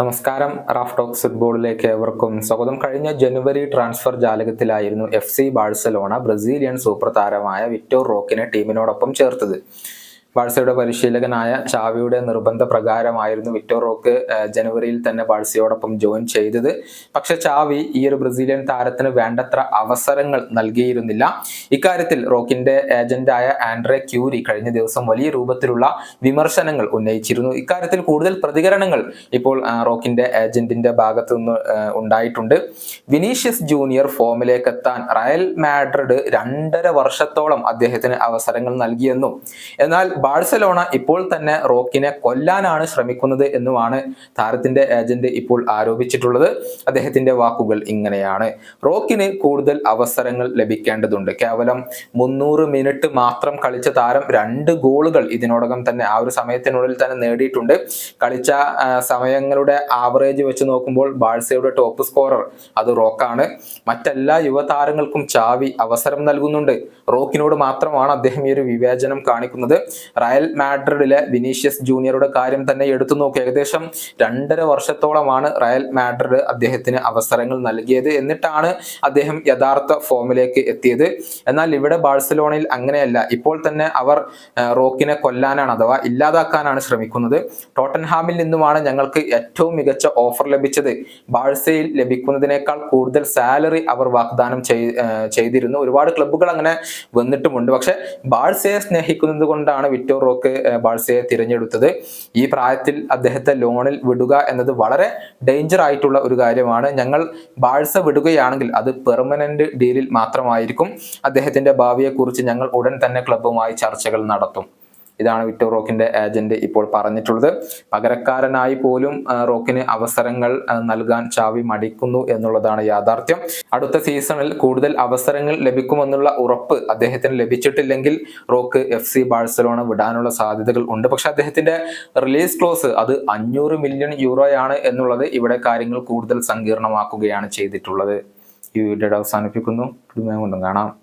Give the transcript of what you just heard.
നമസ്കാരം. Raf talks ഫുട്ബോളിലേക്ക് ഏവർക്കും സ്വാഗതം. കഴിഞ്ഞ ജനുവരി transfer ജാലകത്തിലായിരുന്നു F C Barcelona Brazilian super താരമായ വിക്ടോർ റോക്കിനെ ടീമിനോടൊപ്പം ചേർത്തത്. ബാഴ്സയുടെ പരിശീലകനായ ചാവിയുടെ നിർബന്ധ പ്രകാരമായിരുന്നു വിക്ടോർ റോക്ക് ജനുവരിയിൽ തന്നെ ബാഴ്സയോടൊപ്പം ജോയിൻ ചെയ്തത്. പക്ഷെ ചാവി ഈ ഒരു ബ്രസീലിയൻ താരത്തിന് വേണ്ടത്ര അവസരങ്ങൾ നൽകിയിരുന്നില്ല. ഇക്കാര്യത്തിൽ റോക്കിന്റെ ഏജന്റായ ആൻഡ്രെ ക്യൂരി കഴിഞ്ഞ ദിവസം വലിയ രൂപത്തിലുള്ള വിമർശനങ്ങൾ ഉന്നയിച്ചിരുന്നു. ഇക്കാര്യത്തിൽ കൂടുതൽ പ്രതികരണങ്ങൾ ഇപ്പോൾ റോക്കിന്റെ ഏജന്റിന്റെ ഭാഗത്തു നിന്ന് ഉണ്ടായിട്ടുണ്ട്. വിനീഷ്യസ് ജൂനിയർ ഫോമിലേക്ക് എത്താൻ റയൽ മാഡ്രിഡ് രണ്ടര വർഷത്തോളം അദ്ദേഹത്തിന് അവസരങ്ങൾ നൽകിയെന്നും എന്നാൽ ബാഴ്സലോണ ഇപ്പോൾ തന്നെ റോക്കിനെ കൊല്ലാനാണ് ശ്രമിക്കുന്നത് എന്നുമാണ് താരത്തിന്റെ ഏജന്റ് ഇപ്പോൾ ആരോപിച്ചിട്ടുള്ളത്. അദ്ദേഹത്തിന്റെ വാക്കുകൾ ഇങ്ങനെയാണ്. റോക്കിന് കൂടുതൽ അവസരങ്ങൾ ലഭിക്കേണ്ടതുണ്ട്. കേവലം മുന്നൂറ് മിനിറ്റ് മാത്രം കളിച്ച താരം രണ്ട് ഗോളുകൾ ഇതിനോടകം തന്നെ ആ ഒരു സമയത്തിനുള്ളിൽ തന്നെ നേടിയിട്ടുണ്ട്. കളിച്ച സമയങ്ങളുടെ ആവറേജ് വെച്ച് നോക്കുമ്പോൾ ബാഴ്സയുടെ ടോപ്പ് സ്കോറർ അത് റോക്കാണ്. മറ്റെല്ലാ യുവതാരങ്ങൾക്കും ചാവി അവസരം നൽകുന്നുണ്ട്. റോക്കിനോട് മാത്രമാണ് അദ്ദേഹം ഈ ഒരു വിവേചനം കാണിക്കുന്നത്. റയൽ മാഡ്രിഡിലെ വിനീഷ്യസ് ജൂനിയറുടെ കാര്യം തന്നെ എടുത്തു നോക്കി. ഏകദേശം രണ്ടര വർഷത്തോളമാണ് റയൽ മാഡ്രിഡ് അദ്ദേഹത്തിന് അവസരങ്ങൾ നൽകിയത് എന്നിട്ടാണ് അദ്ദേഹം യഥാർത്ഥ ഫോമിലേക്ക് എത്തിയത്. എന്നാൽ ഇവിടെ ബാഴ്സലോണയിൽ അങ്ങനെയല്ല. ഇപ്പോൾ തന്നെ അവർ റോക്കിനെ കൊല്ലാനാണ് അഥവാ ഇല്ലാതാക്കാനാണ് ശ്രമിക്കുന്നത്. ടോട്ടൻഹാമിൽ നിന്നുമാണ് ഞങ്ങൾക്ക് ഏറ്റവും മികച്ച ഓഫർ ലഭിച്ചത്. ബാഴ്സയിൽ ലഭിക്കുന്നതിനേക്കാൾ കൂടുതൽ സാലറി അവർ വാഗ്ദാനം ചെയ്തിരുന്നു. ഒരുപാട് ക്ലബ്ബുകൾ അങ്ങനെ വന്നിട്ടുമുണ്ട്. പക്ഷെ ബാഴ്സയെ സ്നേഹിക്കുന്നത് കൊണ്ടാണ് വിക്ടോർ റോക്ക് ബാഴ്സയെ തിരഞ്ഞെടുത്തത്. ഈ പ്രായത്തിൽ അദ്ദേഹത്തെ ലോണിൽ വിടുക എന്നത് വളരെ ഡേഞ്ചർ ആയിട്ടുള്ള ഒരു കാര്യമാണ്. ഞങ്ങൾ ബാഴ്സ വിടുകയാണെങ്കിൽ അത് പെർമനന്റ് ഡീലിൽ മാത്രമായിരിക്കും. അദ്ദേഹത്തിന്റെ ഭാവിയെക്കുറിച്ച് ഞങ്ങൾ ഉടൻ തന്നെ ക്ലബ്ബുമായി ചർച്ചകൾ നടത്തും. ഇതാണ് വിക്ടർ റോക്കിന്റെ ഏജന്റ് ഇപ്പോൾ പറഞ്ഞിട്ടുള്ളത്. പകരക്കാരനായി പോലും റോക്കിന് അവസരങ്ങൾ നൽകാൻ ചാവി മടിക്കുന്നു എന്നുള്ളതാണ് യാഥാർത്ഥ്യം. അടുത്ത സീസണിൽ കൂടുതൽ അവസരങ്ങൾ ലഭിക്കുമെന്നുള്ള ഉറപ്പ് അദ്ദേഹത്തിന് ലഭിച്ചിട്ടില്ലെങ്കിൽ റോക്ക് എഫ് സി ബാഴ്സലോണ വിടാനുള്ള സാധ്യതകൾ ഉണ്ട്. പക്ഷെ അദ്ദേഹത്തിന്റെ റിലീസ് ക്ലോസ് അത് അഞ്ഞൂറ് മില്യൺ യൂറോയാണ് എന്നുള്ളത് ഇവിടെ കാര്യങ്ങൾ കൂടുതൽ സങ്കീർണമാക്കുകയാണ് ചെയ്തിട്ടുള്ളത്. ഈ വീഡിയോ അവസാനിപ്പിക്കുന്നു. കൊണ്ടും കാണാം.